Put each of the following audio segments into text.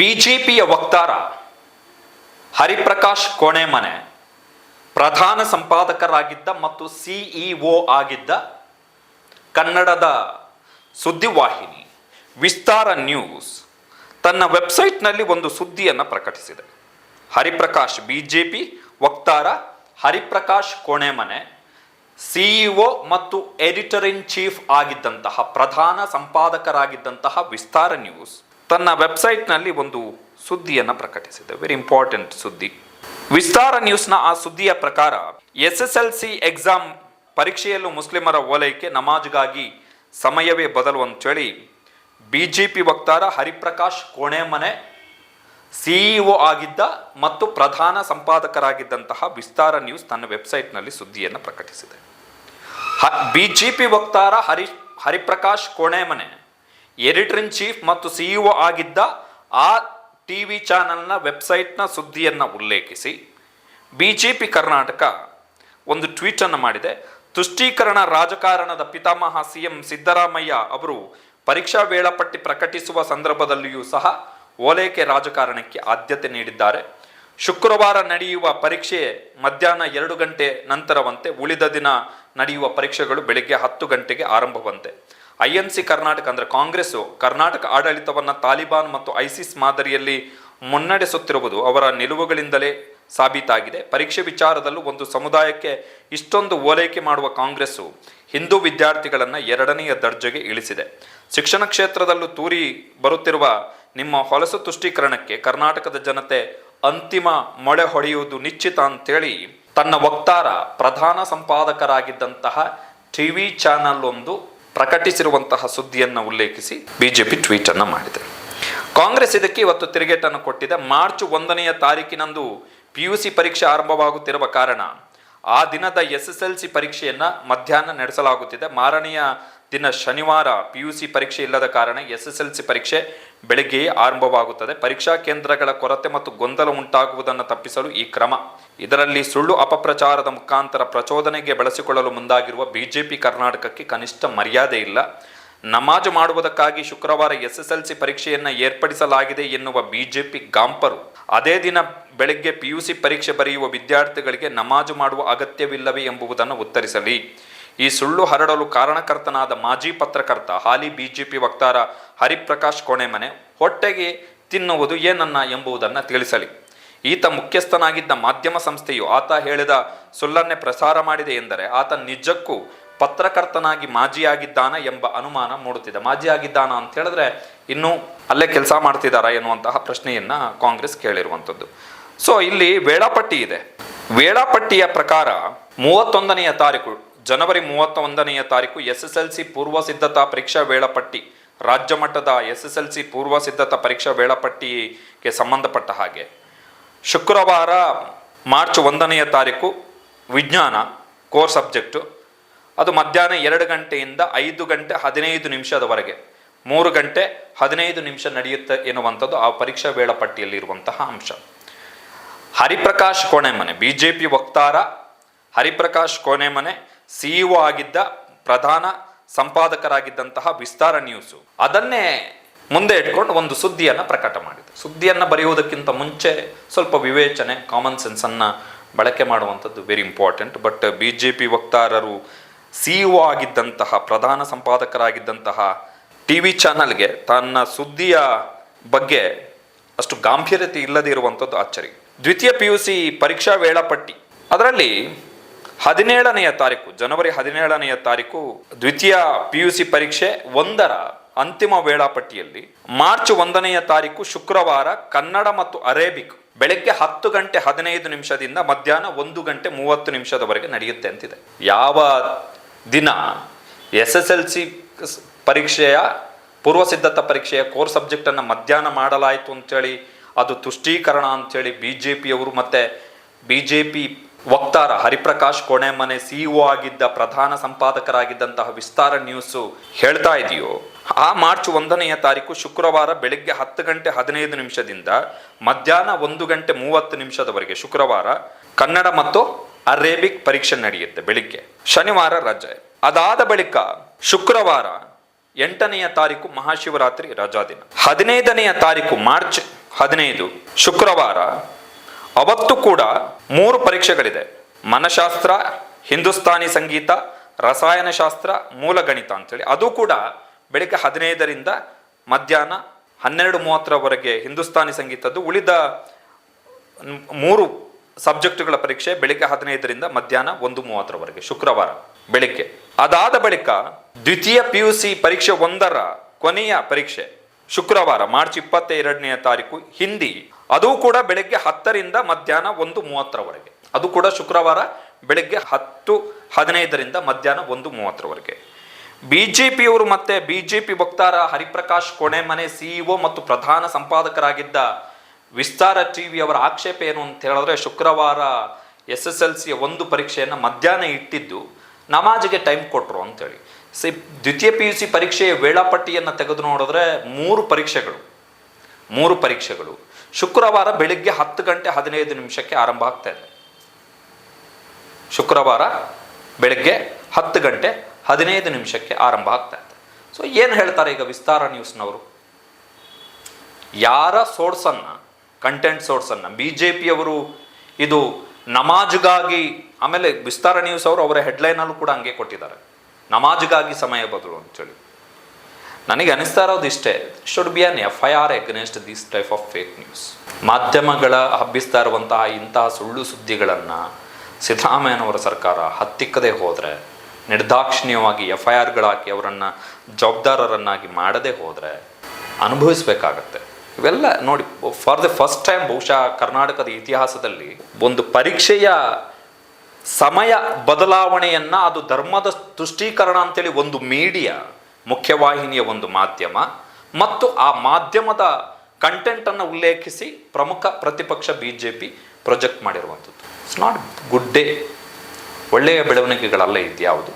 ಬಿಜೆಪಿಯ ವಕ್ತಾರ ಹರಿಪ್ರಕಾಶ್ ಕೋಣೆಮನೆ ಪ್ರಧಾನ ಸಂಪಾದಕರಾಗಿದ್ದ ಮತ್ತು ಸಿಇಒ ಆಗಿದ್ದ ಕನ್ನಡದ ಸುದ್ದಿವಾಹಿನಿ ವಿಸ್ತಾರ ನ್ಯೂಸ್ ತನ್ನ ವೆಬ್ಸೈಟ್ನಲ್ಲಿ ಒಂದು ಸುದ್ದಿಯನ್ನು ಪ್ರಕಟಿಸಿದೆ. ಹರಿಪ್ರಕಾಶ್ ಬಿಜೆಪಿ ವಕ್ತಾರ ಹರಿಪ್ರಕಾಶ್ ಕೋಣೆಮನೆ ಸಿಇಒ ಮತ್ತು ಎಡಿಟರ್ ಇನ್ ಚೀಫ್ ಆಗಿದ್ದಂತಹ ಪ್ರಧಾನ ಸಂಪಾದಕರಾಗಿದ್ದಂತಹ ವಿಸ್ತಾರ ನ್ಯೂಸ್ ತನ್ನ ವೆಬ್ಸೈಟ್ನಲ್ಲಿ ಒಂದು ಸುದ್ದಿಯನ್ನು ಪ್ರಕಟಿಸಿದೆ. ವೆರಿ ಇಂಪಾರ್ಟೆಂಟ್ ಸುದ್ದಿ. ವಿಸ್ತಾರ ನ್ಯೂಸ್ನ ಆ ಸುದ್ದಿಯ ಪ್ರಕಾರ S S L C exam ಪರೀಕ್ಷೆಯಲ್ಲೂ ಮುಸ್ಲಿಮರ ಓಲೈಕೆ, ನಮಾಜ್ಗಾಗಿ ಸಮಯವೇ ಬದಲು ಅಂತೇಳಿ ಬಿ ಜೆ ಪಿ ವಕ್ತಾರ ಹರಿಪ್ರಕಾಶ್ ಕೋಣೆಮನೆ ಸಿಇಒ ಆಗಿದ್ದ ಮತ್ತು ಪ್ರಧಾನ ಸಂಪಾದಕರಾಗಿದ್ದಂತಹ ವಿಸ್ತಾರ ನ್ಯೂಸ್ ತನ್ನ ವೆಬ್ಸೈಟ್ನಲ್ಲಿ ಸುದ್ದಿಯನ್ನು ಪ್ರಕಟಿಸಿದೆ. ಬಿ ಜೆ ಪಿ ವಕ್ತಾರ Hari Hariprakash Konemane editor in chief ಮತ್ತು ಸಿಇಒ ಆಗಿದ್ದ ಆ ಟಿ ವಿ ಚಾನೆಲ್ನ ವೆಬ್ಸೈಟ್ನ ಸುದ್ದಿಯನ್ನು ಉಲ್ಲೇಖಿಸಿ ಬಿ ಜೆ ಪಿ ಕರ್ನಾಟಕ ಒಂದು ಟ್ವೀಟನ್ನು ಮಾಡಿದೆ. ತುಷ್ಟೀಕರಣ ರಾಜಕಾರಣದ ಪಿತಾಮಹ ಸಿ ಎಂ ಸಿದ್ದರಾಮಯ್ಯ ಅವರು ಪರೀಕ್ಷಾ ವೇಳಾಪಟ್ಟಿ ಪ್ರಕಟಿಸುವ ಸಂದರ್ಭದಲ್ಲಿಯೂ ಸಹ ಓಲೈಕೆ ರಾಜಕಾರಣಕ್ಕೆ ಆದ್ಯತೆ ನೀಡಿದ್ದಾರೆ. ಶುಕ್ರವಾರ ನಡೆಯುವ ಪರೀಕ್ಷೆ ಮಧ್ಯಾಹ್ನ ಎರಡು ಗಂಟೆ ನಂತರವಂತೆ ಉಳಿದ ದಿನ ನಡೆಯುವ ಪರೀಕ್ಷೆಗಳು ಬೆಳಿಗ್ಗೆ ಹತ್ತು ಗಂಟೆಗೆ ಆರಂಭವಂತೆ. ಐ ಎನ್ ಸಿ ಕರ್ನಾಟಕ ಅಂದರೆ ಕಾಂಗ್ರೆಸ್ಸು, ಕರ್ನಾಟಕ ಆಡಳಿತವನ್ನು ತಾಲಿಬಾನ್ ಮತ್ತು ಐಸಿಸ್ ಮಾದರಿಯಲ್ಲಿ ಮುನ್ನಡೆಸುತ್ತಿರುವುದು ಅವರ ನಿಲುವುಗಳಿಂದಲೇ ಸಾಬೀತಾಗಿದೆ. ಪರೀಕ್ಷೆ ವಿಚಾರದಲ್ಲೂ ಒಂದು ಸಮುದಾಯಕ್ಕೆ ಇಷ್ಟೊಂದು ಓಲೈಕೆ ಮಾಡುವ ಕಾಂಗ್ರೆಸ್ಸು ಹಿಂದೂ ವಿದ್ಯಾರ್ಥಿಗಳನ್ನು ಎರಡನೆಯ ದರ್ಜೆಗೆ ಇಳಿಸಿದೆ. ಶಿಕ್ಷಣ ಕ್ಷೇತ್ರದಲ್ಲೂ ತೂರಿ ಬರುತ್ತಿರುವ ನಿಮ್ಮ ಹೊಲಸು ತುಷ್ಟೀಕರಣಕ್ಕೆ ಕರ್ನಾಟಕದ ಜನತೆ ಅಂತಿಮ ಮೊಳೆ ಹೊಡೆಯುವುದು ನಿಶ್ಚಿತ ಅಂತೇಳಿ ತನ್ನ ವಕ್ತಾರ, ಪ್ರಧಾನ ಸಂಪಾದಕರಾಗಿದ್ದಂತಹ ಟಿವಿ ಚಾನಲ್ ಒಂದು ಪ್ರಕಟಿಸಿರುವಂತಹ ಸುದ್ದಿಯನ್ನು ಉಲ್ಲೇಖಿಸಿ ಬಿಜೆಪಿ ಟ್ವೀಟ್ ಅನ್ನು ಮಾಡಿದೆ. ಕಾಂಗ್ರೆಸ್ ಇದಕ್ಕೆ ಇವತ್ತು ತಿರುಗೇಟನ್ನು ಕೊಟ್ಟಿದೆ. ಮಾರ್ಚ್ ಒಂದನೆಯ ತಾರೀಕಿನಂದು ಪಿ ಯು ಸಿ ಪರೀಕ್ಷೆ ಆರಂಭವಾಗುತ್ತಿರುವ ಕಾರಣ ಆ ದಿನದ ಎಸ್ ಎಸ್ ಎಲ್ ಸಿ ಪರೀಕ್ಷೆಯನ್ನು ಮಧ್ಯಾಹ್ನ ನಡೆಸಲಾಗುತ್ತಿದೆ. ಮಾರನೆಯ ದಿನ ಶನಿವಾರ ಪಿ ಯು ಸಿ ಪರೀಕ್ಷೆ ಇಲ್ಲದ ಕಾರಣ ಎಸ್ ಎಸ್ ಎಲ್ ಸಿ ಪರೀಕ್ಷೆ ಬೆಳಗ್ಗೆಯೇ ಆರಂಭವಾಗುತ್ತದೆ. ಪರೀಕ್ಷಾ ಕೇಂದ್ರಗಳ ಕೊರತೆ ಮತ್ತು ಗೊಂದಲ ಉಂಟಾಗುವುದನ್ನು ತಪ್ಪಿಸಲು ಈ ಕ್ರಮ ಇದರಲ್ಲಿ ಸುಳ್ಳು ಅಪಪ್ರಚಾರದ ಮುಖಾಂತರ ಪ್ರಚೋದನೆಗೆ ಬಳಸಿಕೊಳ್ಳಲು ಮುಂದಾಗಿರುವ ಬಿಜೆಪಿ ಕರ್ನಾಟಕಕ್ಕೆ ಕನಿಷ್ಠ ಮರ್ಯಾದೆ ಇಲ್ಲ. ನಮಾಜು ಮಾಡುವುದಕ್ಕಾಗಿ ಶುಕ್ರವಾರ ಎಸ್ ಎಸ್ ಎಲ್ ಸಿ ಪರೀಕ್ಷೆಯನ್ನು ಏರ್ಪಡಿಸಲಾಗಿದೆ ಎನ್ನುವ ಬಿಜೆಪಿ ಗಾಂಪರು. ಅದೇ ದಿನ ಬೆಳಗ್ಗೆ ಪಿ ಯು ಸಿ ಪರೀಕ್ಷೆ ಬರೆಯುವ ವಿದ್ಯಾರ್ಥಿಗಳಿಗೆ ನಮಾಜು ಮಾಡುವ ಅಗತ್ಯವಿಲ್ಲವೇ ಎಂಬುದನ್ನು ಉತ್ತರಿಸಲಿ. ಈ ಸುಳ್ಳು ಹರಡಲು ಕಾರಣಕರ್ತನಾದ ಮಾಜಿ ಪತ್ರಕರ್ತ, ಹಾಲಿ ಬಿಜೆಪಿ ವಕ್ತಾರ ಹರಿಪ್ರಕಾಶ್ ಕೋಣೆಮನೆ, ಹೊಟ್ಟೆಗೆ ತಿನ್ನುವುದು ಏನನ್ನ? ಎಂಬುದನ್ನು ತಿಳಿಸಲಿ. ಈತ ಮುಖ್ಯಸ್ಥನಾಗಿದ್ದ ಮಾಧ್ಯಮ ಸಂಸ್ಥೆಯು ಆತ ಹೇಳಿದ ಸುಳ್ಳನ್ನೇ ಪ್ರಸಾರ ಮಾಡಿದೆ ಎಂದರೆ ಆತ ನಿಜಕ್ಕೂ ಪತ್ರಕರ್ತನಾಗಿ ಮಾಜಿಯಾಗಿದ್ದಾನ ಎಂಬ ಅನುಮಾನ ಮೂಡುತ್ತಿದೆ. ಮಾಜಿಯಾಗಿದ್ದಾನ ಅಂತ ಹೇಳಿದ್ರೆ ಇನ್ನೂ ಅಲ್ಲೇ ಕೆಲಸ ಮಾಡ್ತಿದ್ದಾರಾ ಎನ್ನುವಂತಹ ಪ್ರಶ್ನೆಯನ್ನ ಕಾಂಗ್ರೆಸ್ ಕೇಳಿರುವಂಥದ್ದು. ಸೊ ಇಲ್ಲಿ ವೇಳಾಪಟ್ಟಿ ಇದೆ. ವೇಳಾಪಟ್ಟಿಯ ಪ್ರಕಾರ ಮೂವತ್ತೊಂದನೆಯ ತಾರೀಕು, ಜನವರಿ ಮೂವತ್ತೊಂದನೆಯ ತಾರೀಕು ಎಸ್ ಎಸ್ ಎಲ್ ಸಿ ಪೂರ್ವ ಸಿದ್ಧತಾ ಪರೀಕ್ಷಾ ವೇಳಾಪಟ್ಟಿ, ರಾಜ್ಯ ಮಟ್ಟದ ಎಸ್ ಎಸ್ ಎಲ್ ಸಿ ಪೂರ್ವ ಸಿದ್ಧತಾ ಪರೀಕ್ಷಾ ವೇಳಾಪಟ್ಟಿಗೆ ಸಂಬಂಧಪಟ್ಟ ಹಾಗೆ. ಶುಕ್ರವಾರ ಮಾರ್ಚ್ ಒಂದನೆಯ ತಾರೀಕು ವಿಜ್ಞಾನ ಕೋರ್ ಸಬ್ಜೆಕ್ಟು. ಅದು ಮಧ್ಯಾಹ್ನ ಎರಡು ಗಂಟೆಯಿಂದ ಐದು ಗಂಟೆ ಹದಿನೈದು ನಿಮಿಷದವರೆಗೆ. ಮೂರು ಗಂಟೆ ಹದಿನೈದು ನಿಮಿಷ ನಡೆಯುತ್ತೆ ಎನ್ನುವಂಥದ್ದು ಆ ಪರೀಕ್ಷಾ ವೇಳಾಪಟ್ಟಿಯಲ್ಲಿ ಇರುವಂತಹ ಅಂಶ. Hariprakash Konemane B J P ವಕ್ತಾರ ಹರಿಪ್ರಕಾಶ್ ಕೋಣೆಮನೆ ಸಿಇಒ ಆಗಿದ್ದ ಪ್ರಧಾನ ಸಂಪಾದಕರಾಗಿದ್ದಂತಹ ವಿಸ್ತಾರ ನ್ಯೂಸು. ಅದನ್ನೇ ಮುಂದೆ ಇಟ್ಕೊಂಡು ಒಂದು ಸುದ್ದಿಯನ್ನು ಪ್ರಕಟ ಮಾಡಿದೆ ಸುದ್ದಿಯನ್ನು ಬರೆಯುವುದಕ್ಕಿಂತ ಮುಂಚೆ ಸ್ವಲ್ಪ ವಿವೇಚನೆ ಕಾಮನ್ ಸೆನ್ಸನ್ನು ಬಳಕೆ ಮಾಡುವಂಥದ್ದು very important but B J P ವಕ್ತಾರರು ಸಿ ಒ ಆಗಿದ್ದಂತಹ, ಪ್ರಧಾನ ಸಂಪಾದಕರಾಗಿದ್ದಂತಹ ಟಿ ವಿ ಚಾನಲ್ಗೆ ತನ್ನ ಸುದ್ದಿಯ ಬಗ್ಗೆ ಅಷ್ಟು ಗಾಂಭೀರ್ಯತೆ ಇಲ್ಲದೇ ಇರುವಂಥದ್ದು ಆಶ್ಚರ್ಯ. ದ್ವಿತೀಯ ಪಿ ಯು ಸಿ ಪರೀಕ್ಷಾ ವೇಳಾಪಟ್ಟಿ. ಅದರಲ್ಲಿ ಹದಿನೇಳನೆಯ ತಾರೀಕು, ಜನವರಿ ಹದಿನೇಳನೆಯ ತಾರೀಕು ದ್ವಿತೀಯ ಪಿ ಯು ಸಿ ಪರೀಕ್ಷೆ ಒಂದರ ಅಂತಿಮ ವೇಳಾಪಟ್ಟಿಯಲ್ಲಿ ಮಾರ್ಚ್ ಒಂದನೆಯ ತಾರೀಕು ಶುಕ್ರವಾರ ಕನ್ನಡ ಮತ್ತು ಅರೇಬಿಕ್ ಬೆಳಗ್ಗೆ ಹತ್ತು ಗಂಟೆ ಹದಿನೈದು ನಿಮಿಷದಿಂದ ಮಧ್ಯಾಹ್ನ ಒಂದು ಗಂಟೆ ಮೂವತ್ತು ನಿಮಿಷದವರೆಗೆ ನಡೆಯುತ್ತೆ ಅಂತಿದೆ. ಯಾವ ದಿನ ಎಸ್ ಎಸ್ ಎಲ್ ಸಿ ಪರೀಕ್ಷೆಯ ಪೂರ್ವ ಸಿದ್ಧತಾ ಪರೀಕ್ಷೆಯ ಕೋರ್ ಸಬ್ಜೆಕ್ಟನ್ನು ಮಧ್ಯಾಹ್ನ ಮಾಡಲಾಯಿತು ಅಂತೇಳಿ, ಅದು ತುಷ್ಟೀಕರಣ ಅಂತೇಳಿ ಬಿ ಜೆ ಪಿಯವರು ಮತ್ತು ಬಿ ಜೆ ಪಿ ವಕ್ತಾರ ಹರಿಪ್ರಕಾಶ್ ಕೋಣೆಮನೆ ಸಿಇಒ ಆಗಿದ್ದ ಪ್ರಧಾನ ಸಂಪಾದಕರಾಗಿದ್ದಂತಹ ವಿಸ್ತಾರ ನ್ಯೂಸು ಹೇಳ್ತಾ ಇದೆಯೋ ಆ ಮಾರ್ಚ್ ಒಂದನೆಯ ತಾರೀಕು ಶುಕ್ರವಾರ ಬೆಳಗ್ಗೆ ಹತ್ತು ಗಂಟೆ ಹದಿನೈದು ನಿಮಿಷದಿಂದ ಮಧ್ಯಾಹ್ನ ಒಂದು ಗಂಟೆ ಮೂವತ್ತು ನಿಮಿಷದವರೆಗೆ ಶುಕ್ರವಾರ ಕನ್ನಡ ಮತ್ತು ಅರೇಬಿಕ್ ಪರೀಕ್ಷೆ ನಡೆಯುತ್ತೆ ಬೆಳಿಗ್ಗೆ. ಶನಿವಾರ ರಜೆ. ಅದಾದ ಬಳಿಕ ಶುಕ್ರವಾರ ಎಂಟನೆಯ ತಾರೀಕು ಮಹಾಶಿವರಾತ್ರಿ ರಜಾ ದಿನ. ಹದಿನೈದನೆಯ ತಾರೀಕು ಮಾರ್ಚ್ ಹದಿನೈದು ಶುಕ್ರವಾರ ಅವತ್ತು ಕೂಡ ಮೂರು ಪರೀಕ್ಷೆಗಳಿದೆ. ಮನಶಾಸ್ತ್ರ, ಹಿಂದೂಸ್ತಾನಿ ಸಂಗೀತ, ರಸಾಯನಶಾಸ್ತ್ರ, ಮೂಲ ಗಣಿತ ಅಂತೇಳಿ. ಅದು ಕೂಡ ಬೆಳಿಗ್ಗೆ ಹದಿನೈದರಿಂದ ಮಧ್ಯಾಹ್ನ ಹನ್ನೆರಡು ಮೂವತ್ತರವರೆಗೆ ಹಿಂದೂಸ್ತಾನಿ ಸಂಗೀತದ್ದು. ಉಳಿದ ಮೂರು ಸಬ್ಜೆಕ್ಟ್ಗಳ ಪರೀಕ್ಷೆ ಬೆಳಿಗ್ಗೆ ಹದಿನೈದರಿಂದ ಮಧ್ಯಾಹ್ನ ಒಂದು ಮೂವತ್ತರವರೆಗೆ, ಶುಕ್ರವಾರ, ಬೆಳಿಗ್ಗೆ. ಅದಾದ ಬಳಿಕ ದ್ವಿತೀಯ ಪಿ ಯು ಸಿ ಪರೀಕ್ಷೆ ಒಂದರ ಕೊನೆಯ ಪರೀಕ್ಷೆ, ಶುಕ್ರವಾರ, ಮಾರ್ಚ್ ಇಪ್ಪತ್ತ ಎರಡನೆಯ ತಾರೀಕು, ಹಿಂದಿ. ಅದು ಕೂಡ ಬೆಳಗ್ಗೆ ಹತ್ತರಿಂದ ಮಧ್ಯಾಹ್ನ ಒಂದು ಮೂವತ್ತರವರೆಗೆ. ಅದು ಕೂಡ ಶುಕ್ರವಾರ, ಬೆಳಗ್ಗೆ ಹತ್ತು ಹದಿನೈದರಿಂದ ಮಧ್ಯಾಹ್ನ ಒಂದು ಮೂವತ್ತರವರೆಗೆ. ಬಿಜೆಪಿಯವರು ಮತ್ತೆ ಬಿಜೆಪಿ ವಕ್ತಾರ ಹರಿಪ್ರಕಾಶ್ ಕೊಣೆಮನೆ ಸಿಇಒ ಮತ್ತು ಪ್ರಧಾನ ಸಂಪಾದಕರಾಗಿದ್ದ ವಿಸ್ತಾರ ಟಿವಿ ಅವರ ಆಕ್ಷೇಪ ಏನು ಅಂತ ಹೇಳಿದ್ರೆ ಶುಕ್ರವಾರ ಎಸ್ ಎಸ್ ಎಲ್ ಸಿಯ ಒಂದು ಪರೀಕ್ಷೆಯನ್ನು ಮಧ್ಯಾಹ್ನ ಇಟ್ಟಿದ್ದು, ನಮಾಜಿಗೆ ಟೈಮ್ ಕೊಟ್ಟರು ಅಂತೇಳಿ. ಸಿ, ದ್ವಿತೀಯ ಪಿ ಯು ಸಿ ಪರೀಕ್ಷೆಯ ವೇಳಾಪಟ್ಟಿಯನ್ನು ತೆಗೆದು ನೋಡಿದ್ರೆ ಮೂರು ಪರೀಕ್ಷೆಗಳು ಮೂರು ಪರೀಕ್ಷೆಗಳು. ಶುಕ್ರವಾರ ಬೆಳಿಗ್ಗೆ ಹತ್ತು ಗಂಟೆ ಹದಿನೈದು ನಿಮಿಷಕ್ಕೆ ಆರಂಭ ಆಗ್ತಾ ಇದೆ. ಶುಕ್ರವಾರ ಬೆಳಗ್ಗೆ ಹತ್ತು ಗಂಟೆ ಹದಿನೈದು ನಿಮಿಷಕ್ಕೆ ಆರಂಭ ಆಗ್ತಾ ಇತ್ತು. ಸೊ ಏನು ಹೇಳ್ತಾರೆ ಈಗ ವಿಸ್ತಾರ ನ್ಯೂಸ್ನವರು? ಯಾರ ಸೋರ್ಸನ್ನು ಕಂಟೆಂಟ್ ಸೋರ್ಸನ್ನು ಬಿ ಜೆ ಪಿಯವರು ಇದು ನಮಾಜ್ಗಾಗಿ, ಆಮೇಲೆ ವಿಸ್ತಾರ ನ್ಯೂಸ್ ಅವರು ಅವರ ಹೆಡ್ಲೈನಲ್ಲೂ ಕೂಡ ಹಂಗೆ ಕೊಟ್ಟಿದ್ದಾರೆ. ನಮಾಜ್ಗಾಗಿ ಸಮಯ ಬದಲು ಅಂತೇಳಿ ನನಗೆ ಅನಿಸ್ತಾ ಇರೋದು ಇಷ್ಟೇ should be an F I R against this type of fake news ಮಾಧ್ಯಮಗಳ ಹಬ್ಬಿಸ್ತಾ ಇರುವಂತಹ ಇಂತಹ ಸುಳ್ಳು ಸುದ್ದಿಗಳನ್ನು ಸಿದ್ದರಾಮಯ್ಯನವರ ಸರ್ಕಾರ ಹತ್ತಿಕ್ಕದೆ ಹೋದರೆ ನಿರ್ದಾಕ್ಷಿಣ್ಯವಾಗಿ ಎಫ್ ಐ ಆರ್ಗಳಾಕಿ ಅವರನ್ನು ಜವಾಬ್ದಾರರನ್ನಾಗಿ ಮಾಡದೇ ಹೋದರೆ ಅನುಭವಿಸಬೇಕಾಗತ್ತೆ. ಇವೆಲ್ಲ ನೋಡಿ ಫಾರ್ ದ ಫಸ್ಟ್ ಟೈಮ್ ಬಹುಶಃ ಕರ್ನಾಟಕದ ಇತಿಹಾಸದಲ್ಲಿ ಒಂದು ಪರೀಕ್ಷೆಯ ಸಮಯ ಬದಲಾವಣೆಯನ್ನು ಅದು ಧರ್ಮದ ತುಷ್ಟೀಕರಣ ಅಂತೇಳಿ ಒಂದು ಮೀಡಿಯಾ, ಮುಖ್ಯವಾಹಿನಿಯ ಒಂದು ಮಾಧ್ಯಮ ಮತ್ತು ಆ ಮಾಧ್ಯಮದ ಕಂಟೆಂಟನ್ನು ಉಲ್ಲೇಖಿಸಿ ಪ್ರಮುಖ ಪ್ರತಿಪಕ್ಷ ಬಿ ಜೆ ಪಿ ಪ್ರೊಜೆಕ್ಟ್ ಮಾಡಿರುವಂಥದ್ದು. ಇಟ್ಸ್ ನಾಟ್ ಗುಡ್ ಡೇ ಒಳ್ಳೆಯ ಬೆಳವಣಿಗೆಗಳಲ್ಲ ಇದ್ಯಾವುದು?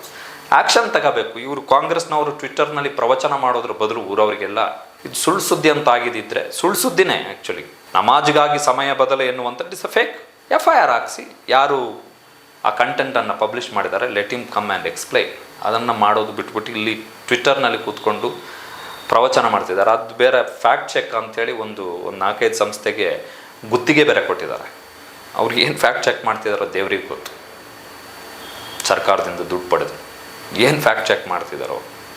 ಆ್ಯಕ್ಷನ್ ತಗೋಬೇಕು. ಇವರು ಕಾಂಗ್ರೆಸ್ನವರು ಟ್ವಿಟ್ಟರ್ನಲ್ಲಿ ಪ್ರವಚನ ಮಾಡೋದ್ರ ಬದಲು ಊರವರಿಗೆಲ್ಲ ಇದು ಸುಳ್ಳು ಸುದ್ದಿ ಅಂತ ಆಗಿದ್ದಿದ್ರೆ ಸುಳ್ಳು ಸುದ್ದಿನೇ ಆ್ಯಕ್ಚುಲಿ ನಮಾಜ್ಗಾಗಿ ಸಮಯ ಬದಲು ಎನ್ನುವಂಥ is a fake F I R ಹಾಕ್ಸಿ. ಯಾರು ಆ ಕಂಟೆಂಟನ್ನು ಪಬ್ಲಿಷ್ ಮಾಡಿದ್ದಾರೆ let him come and explain ಅದನ್ನು ಮಾಡೋದು ಬಿಟ್ಬಿಟ್ಟು ಇಲ್ಲಿ ಟ್ವಿಟ್ಟರ್ನಲ್ಲಿ ಕೂತ್ಕೊಂಡು ಪ್ರವಚನ ಮಾಡ್ತಿದ್ದಾರೆ. ಅದು ಬೇರೆ ಫ್ಯಾಕ್ಟ್ ಚೆಕ್ ಅಂಥೇಳಿ ಒಂದು ಒಂದು ನಾಲ್ಕೈದು ಸಂಸ್ಥೆಗೆ ಗುತ್ತಿಗೆ ಬೇರೆ ಕೊಟ್ಟಿದ್ದಾರೆ. ಅವ್ರಿಗೆ ಏನು ಫ್ಯಾಕ್ಟ್ ಚೆಕ್ ಮಾಡ್ತಿದ್ದಾರೋ ದೇವ್ರಿಗೆ ಗೊತ್ತು. ಸರ್ಕಾರದಿಂದ ದುಡ್ಡು ಪಡೆದು ಏನು ಫ್ಯಾಕ್ಟ್ ಚೆಕ್ ಮಾಡ್ತಿದ್ದಾರೋ